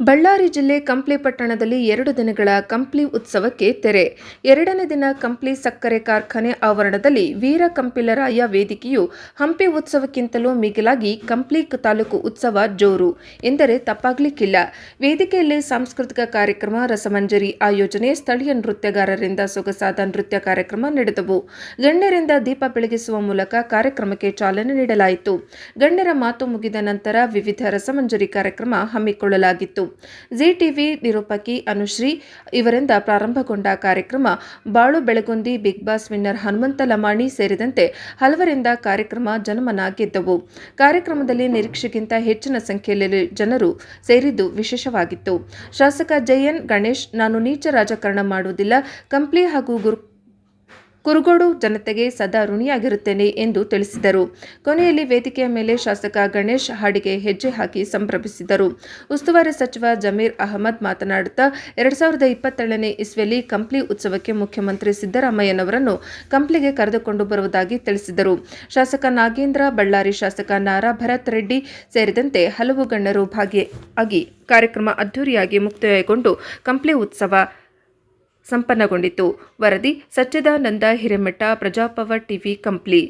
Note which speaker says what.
Speaker 1: ಬಳ್ಳಾರಿ ಜಿಲ್ಲೆ ಕಂಪ್ಲಿ ಪಟ್ಟಣದಲ್ಲಿ ಎರಡು ದಿನಗಳ ಕಂಪ್ಲಿ ಉತ್ಸವಕ್ಕೆ ತೆರೆ. ಎರಡನೇ ದಿನ ಕಂಪ್ಲಿ ಸಕ್ಕರೆ ಕಾರ್ಖಾನೆ ಆವರಣದಲ್ಲಿ ವೀರ ಕಂಪಿಲರಾಯ ವೇದಿಕೆಯು ಹಂಪಿ ಉತ್ಸವಕ್ಕಿಂತಲೂ ಮಿಗಿಲಾಗಿ ಕಂಪ್ಲಿ ತಾಲೂಕು ಉತ್ಸವ ಜೋರು. ಎಂದರೆ ತಪ್ಪಾಗ್ಲಿಕ್ಕಿಲ್ಲ. ವೇದಿಕೆಯಲ್ಲಿ ಸಾಂಸ್ಕೃತಿಕ ಕಾರ್ಯಕ್ರಮ, ರಸಮಂಜರಿ ಆಯೋಜನೆ, ಸ್ಥಳೀಯ ನೃತ್ಯಗಾರರಿಂದ ಸೊಗಸಾದ ನೃತ್ಯ ಕಾರ್ಯಕ್ರಮ ನಡೆದವು. ಗಣ್ಯರಿಂದ ದೀಪ ಬೆಳಗಿಸುವ ಮೂಲಕ ಕಾರ್ಯಕ್ರಮಕ್ಕೆ ಚಾಲನೆ ನೀಡಲಾಯಿತು. ಗಣ್ಯರ ಮಾತು ಮುಗಿದ ನಂತರ ವಿವಿಧ ರಸಮಂಜರಿ ಕಾರ್ಯಕ್ರಮ ಹಮ್ಮಿಕೊಳ್ಳಲಾಗಿತ್ತು. ಜಿ ಟಿವಿ ನಿರೂಪಕಿ ಅನುಶ್ರೀ ಇವರಿಂದ ಪ್ರಾರಂಭಗೊಂಡ ಕಾರ್ಯಕ್ರಮ Balu Belagundi Bigg Boss winner Hanumantha Lamani ಸೇರಿದಂತೆ ಹಲವರಿಂದ ಕಾರ್ಯಕ್ರಮ ಜನಮನ ಗೆದ್ದವು. ಕಾರ್ಯಕ್ರಮದಲ್ಲಿ ನಿರೀಕ್ಷೆಗಿಂತ ಹೆಚ್ಚಿನ ಸಂಖ್ಯೆಯಲ್ಲಿ ಜನರು ಸೇರಿದ್ದು ವಿಶೇಷವಾಗಿತ್ತು. ಶಾಸಕ ಜಯನ್ ಗಣೇಶ್, ನಾನು ನೀಚ ರಾಜಕಾರಣ ಮಾಡುವುದಿಲ್ಲ, ಕಂಪ್ಲಿ ಹಾಗೂ ಗುರು ಕುರುಗೋಡು ಜನತೆಗೆ ಸದಾ ಋಣಿಯಾಗಿರುತ್ತೇನೆ ಎಂದು ತಿಳಿಸಿದರು. ಕೊನೆಯಲ್ಲಿ ವೇದಿಕೆಯ ಮೇಲೆ ಶಾಸಕ ಗಣೇಶ್ ಹಾಡಿಗೆ ಹೆಜ್ಜೆ ಹಾಕಿ ಸಂಭ್ರಮಿಸಿದರು. ಉಸ್ತುವಾರಿ ಸಚಿವ ಜಮೀರ್ ಅಹಮದ್ ಮಾತನಾಡುತ್ತಾ, ಎರಡ್ ಸಾವಿರದ ಇಪ್ಪತ್ತೇಳನೇ ಇಸ್ವಿಯಲ್ಲಿ ಕಂಪ್ಲಿ ಉತ್ಸವಕ್ಕೆ ಮುಖ್ಯಮಂತ್ರಿ ಸಿದ್ದರಾಮಯ್ಯನವರನ್ನು ಕಂಪ್ಲಿಗೆ ಕರೆದುಕೊಂಡು ಬರುವುದಾಗಿ ತಿಳಿಸಿದರು. ಶಾಸಕ ನಾಗೇಂದ್ರ, ಬಳ್ಳಾರಿ ಶಾಸಕ ನಾರಾ ಭರತ್ ರೆಡ್ಡಿ ಸೇರಿದಂತೆ ಹಲವು ಗಣ್ಯರು ಭಾಗಿಯಾಗಿ ಕಾರ್ಯಕ್ರಮ ಅದ್ದೂರಿಯಾಗಿ ಮುಕ್ತಾಯಗೊಂಡು, ಕಂಪ್ಲಿ ಉತ್ಸವ ಸಂಪನ್ನಗೊಂಡಿತು. ವರದಿ ಸಚ್ಚಿದಾನಂದ ಹಿರೇಮಠ ಪ್ರಜಾಪವರ್ ಟಿವಿ ಕಂಪ್ಲಿ